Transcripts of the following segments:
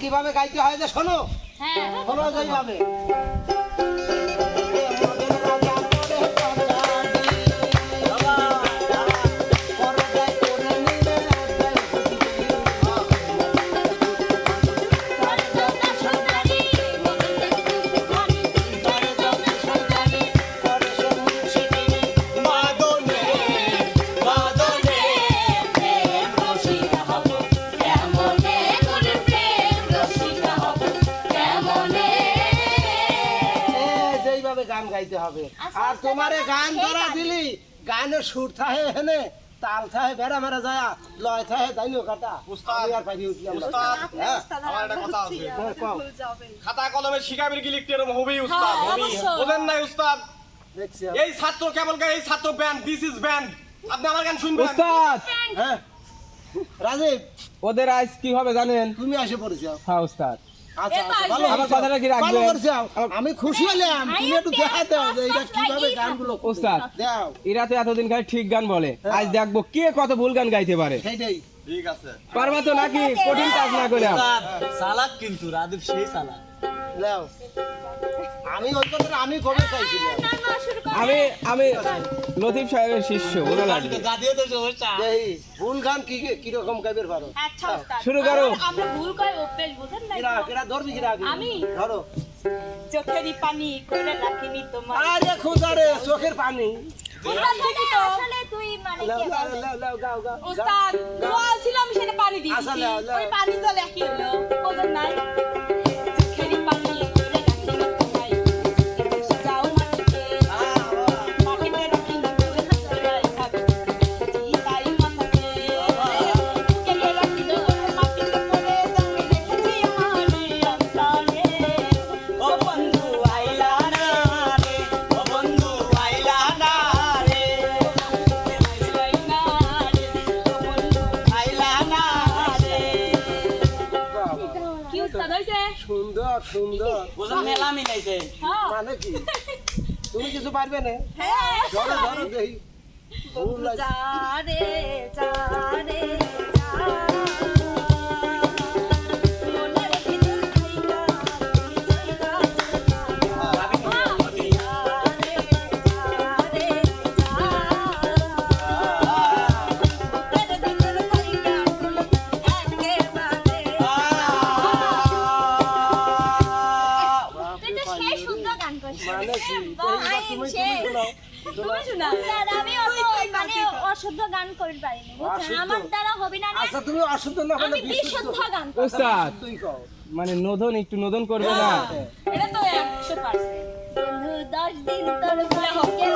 কীভাবে গাইতে হয় যে শোনো? হ্যাঁ। শোনো যেইভাবে গানের সুর থাহে হেনে তাল থাহে বেড়া মেরা যায় লয় থাহে দাইনো কাটা। উস্তাদ, আমি আর পারি উঠলাম না। উস্তাদ, হ্যাঁ, আমার একটা কথা আছে। খাতা কলমে শিখাবির কি লিখতে এরকম হবেই উস্তাদ। অবশ্যই। বোঝেন নাই উস্তাদ? এই ছাত্র কেবল গায় এই ছাত্র ব্যান্ড দিস ইজ ব্যান্ড আপনি আমার গান শুনবেন? উস্তাদ! হ্যাঁ রাজীব ওদের আজ কি হবে জানেন? তুমি এসে পড়েছো হ্যাঁ উস্তাদ। আচ্ছা আচ্ছা, আসবে। ভালো আমার করেছ। কথাটা কি রাখবেন? ভালো করেছ। আমি খুশি হলাম। তুমি একটু দেখা দাও যে এটা কীভাবে গানগুলো করবে। দাও। এরা তো এতদিন গায়ে ঠিক গান বলে। আজ দেখব কে কত ভুল গান গাইতে পারে। ঠিক আছে। পারবা তো নাকি? কঠিন কাজ না করে চালাক কিন্তু রাদীপ সেই চালাক দাও আমি ওই কথাটা আমি কবে চাইছিলাম আমি আমি লতিফ সাহেবের শিষ্য বোঝা লাগবে গাদিয়ে তো সমস্যা এই ভুল গান কি কীরকম গাইবের পারো আচ্ছা ওস্তাদ শুরু করো। আমরা- ভুল করে অভ্যেস বুঝেন না কিরা কিরা ধরবি কিরা আগে? আমি? ধরো। চোখেরই পানি করে রাখিনি তোমার। আরে খোদা রে চোখের পানি। উস্তাদ দেখি তো আসলে তুই মানে কি লাও লাও লাও গাও গাও উস্তাদ জল ছিল আমি সেটা পানি দিয়ে দিছি লাও, লাও। ওই পানি জল একই হলো বোঝেন নাই? তুমি কিছু পারবে না? হ্যাঁ। ধরো ধরো দেখি। ভুল আছে। যারে আমি মানে অশুদ্ধ গান করতে পারিনি বুঝছেন? আমার দ্বারা হবে না আচ্ছা তুমি অশুদ্ধ না বলে বিশুদ্ধ। গান উস্তাদ তুই মানে নদন একটু নদন করবে না? এটা তো বন্ধু দিন তোর ভাইকে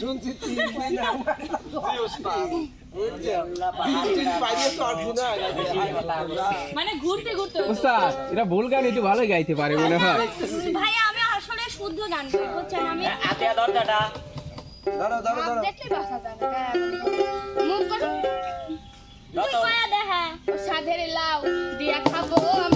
শুনছি তিন দিন আমার মানে ঘুরতে ঘুরতে উস্তাদ এরা ভুল গান একটু ভালো গাইতে পারে মনে হয়। ভাইয়া আমি আসলে শুদ্ধ গান করি বুঝছেন আমি আতে দরজাটা ধরো ধরো ধরো দেখলে বাসা যাবে মুখ করো তুই কয়া দেখা সাধের লাউ দিয়া খাব আমরা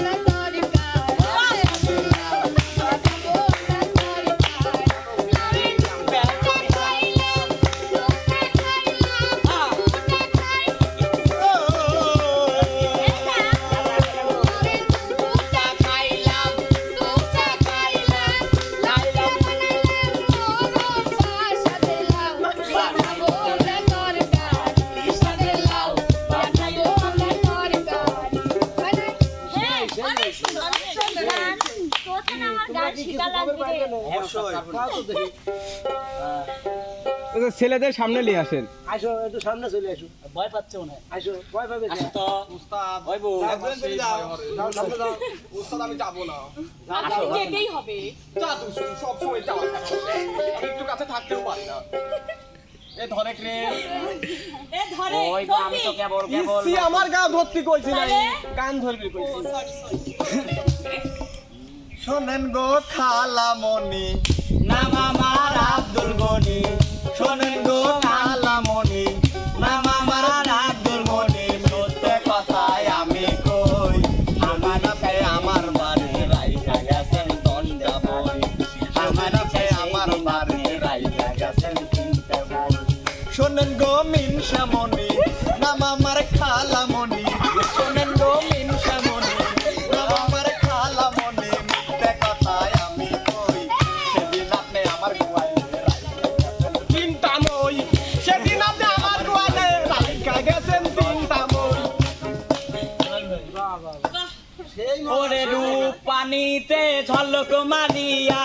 ছেলেদের সামনে নিয়ে আসেন। আসো একটু সামনে চলে আসো। ভয় পাচ্ছে মনে হয়। আসো ভয় পাবে না। তো উস্তাদ যাও যাও সামনে যাও উস্তাদ আমি যাব না। আসো যেতেই হবে জাদু শুনি সব সময় আমি একটু কাছে থাকতেও পারি না। এ ধরে ক্রে এ ধরে ওই তো আমি তো কেবল কেবল ইসি আমার গা ধরতে কইছি নাই কান ধরবি কইছি শোনেন গো খালামণি নাম আমার আব্দুল গনি। শোনেন গো খালামণি মিনসামণি নাম আমার খালামণি শোনেন গো মিনসামণি নাম আমার কথায় আমি কই, সেদিন আপনি আমার রাইখা গেছেন। মই সেদিন আমার গোয়ালে রাইখা গেছেন তিনটা মই ওরে পানিতে ঝলক মারিয়া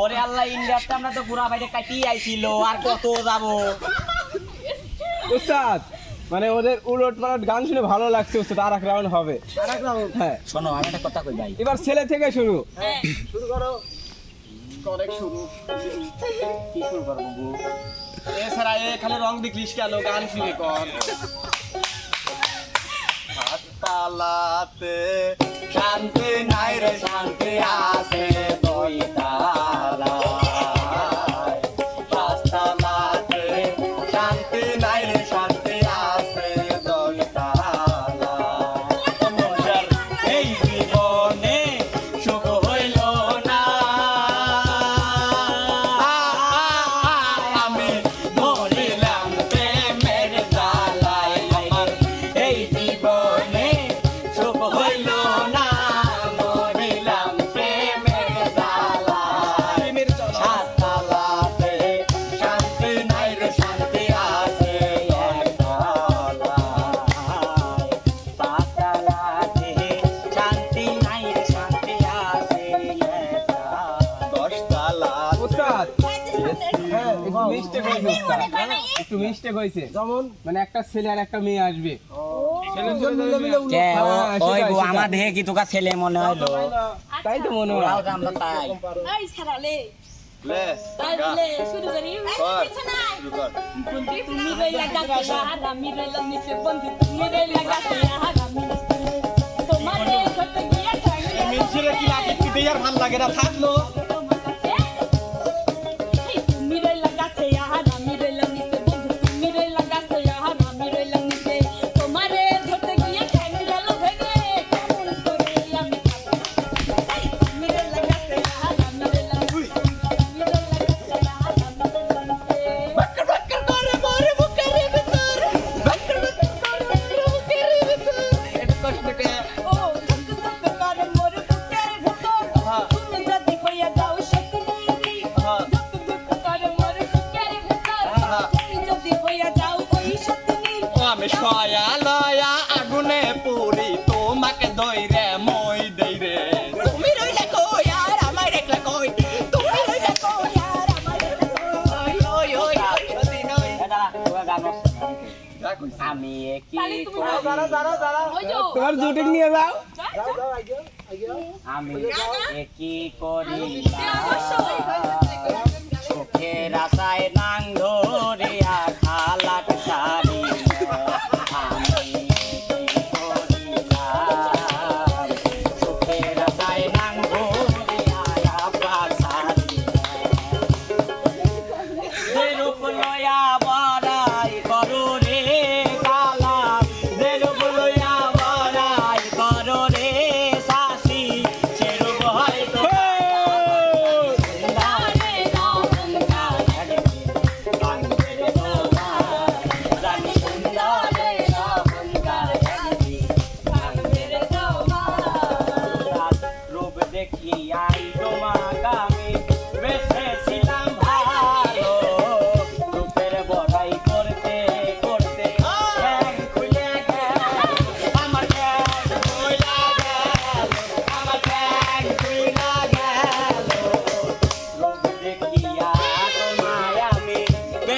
ওরে আল্লাহ ইন্ডিয়াতে আমরা তো পুরা বাইরে কাটিয়ে আইছিল আর কত যাব? উস্তাদ মানে ওদের উলট পালট গান শুনে ভালো লাগছে উস্তাদ আর এক রাউন্ড হবে। আরেক রাউন্ড? হ্যাঁ। শোনো আমি একটা কথা কই ভাই। এবার ছেলে থেকে শুরু। শুরু করো। অনেক শুরু। কি শুরু করব এছাড়া এখানে রং দেখলিস কেন গান শুনে কর। তালাতে। শান্তি নাই রে শান্তি আছে দুই তালায় একটু মিস্টেক হয়েছে। যেমন? মানে একটা ছেলে আর একটা মেয়ে আসবে। আমার দেখে কি তোকা ছেলে মনে হইল তাই তো মনে হয়। তাই। এই ছাড়ালে লে। তাই বলে শুরু করি। কর। শুরু কর। তুমি রইলা গাছে আর আমি রইলাম নিচে। বন্ধু তুমি রইলা গাছে আর আমি নিচে। তোমারে করতে গিয়ে ঠাঙ্গা মিনছিরে কি লাগে? কি দেয়ার ভালো লাগে না। থাকল। আমি কি তোমার জুটিং নিয়ে যাও যাও যাও আগে আগে আমি কি করি চোখের আশায় নাং ধরিয়া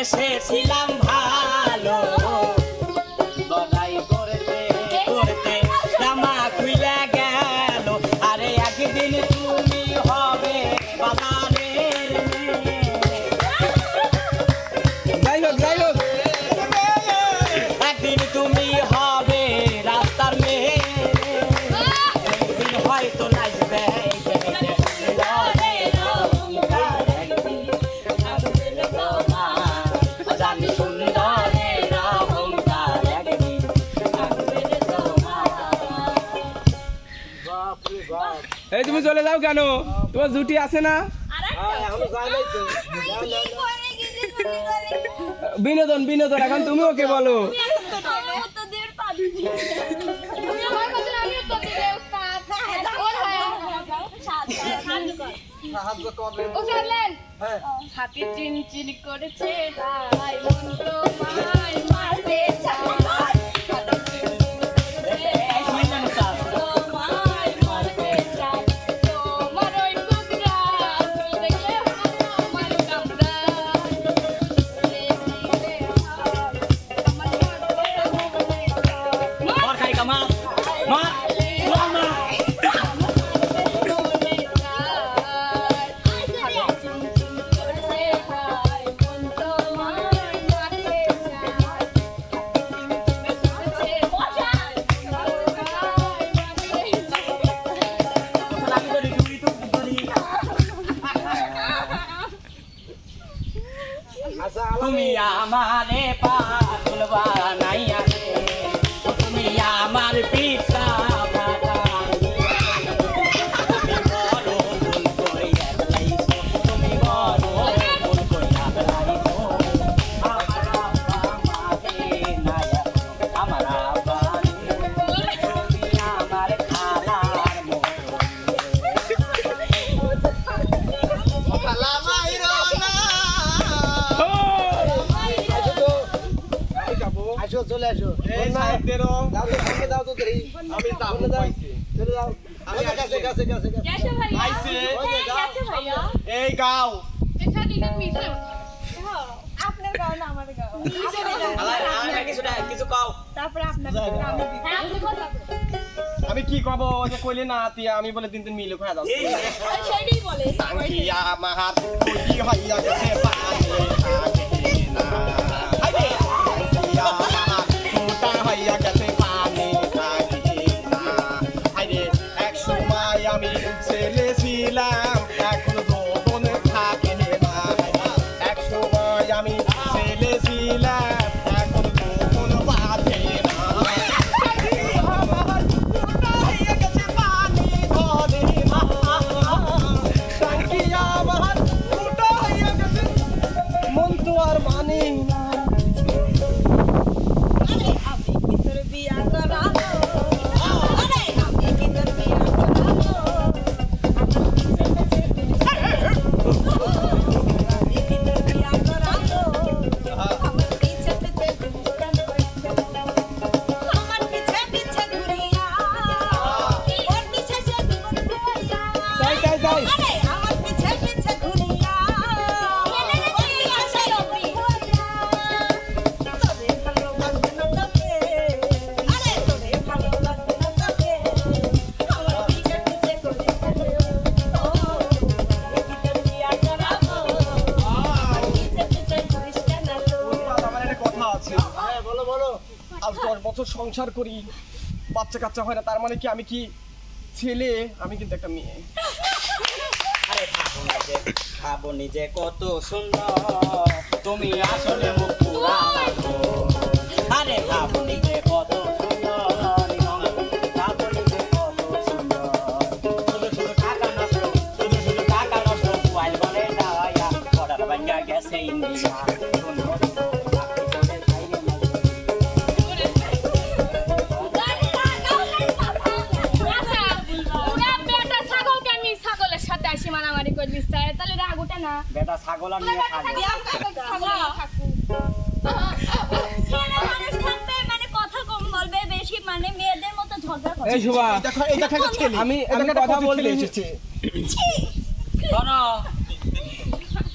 ese si la এই তুমি চলে যাও কেন? তোমার জুটি আছে না? বিনোদন বিনোদন এখন তুমি ওকে বলো? হ্যাঁ। হাতি চিনচিন করেছে তাই মন তোমায় আমারে পা এই গাও। আপনার গাও না আমার কিছু গাও। হ্যাঁ, আমি কি কব? যে কইলে না তিয়া আমি বলে দিন দিন মিলে খাওয়া দাও। সেইটাই বলে মাহাত কি হইয়া গেছে? পারে না। সংসার করি, বাচ্চা কাচ্চা হয় না, তার মানে কি আমি কি ছেলে? আমি কিন্তু একটা মেয়ে। আরে ভাবো নিজে নিজে কত সুন্দর। তুমি আসলে মুখ পুরা মানে মেয়েদের মতো ঝগড়া করে এই শুভা এটা একটা ছেলে। আমি আমি কথা বলতে এসেছি। শোনো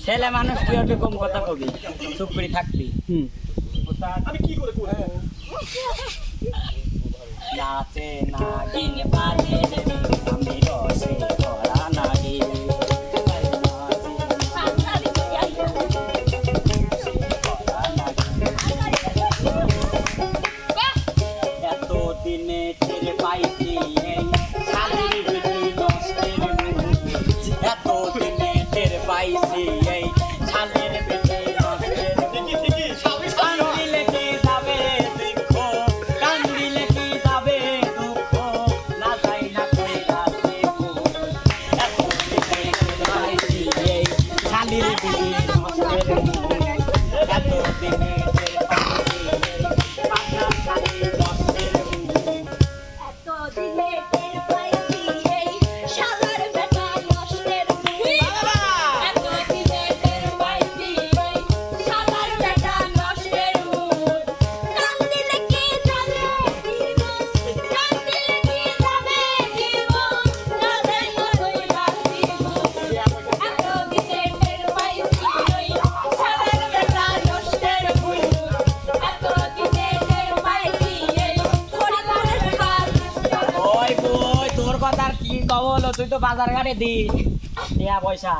ছেলে মানুষ তুই একটু কথা কবি? চুপ করে থাকবি। না কাটে দিন দেয়া পয়সা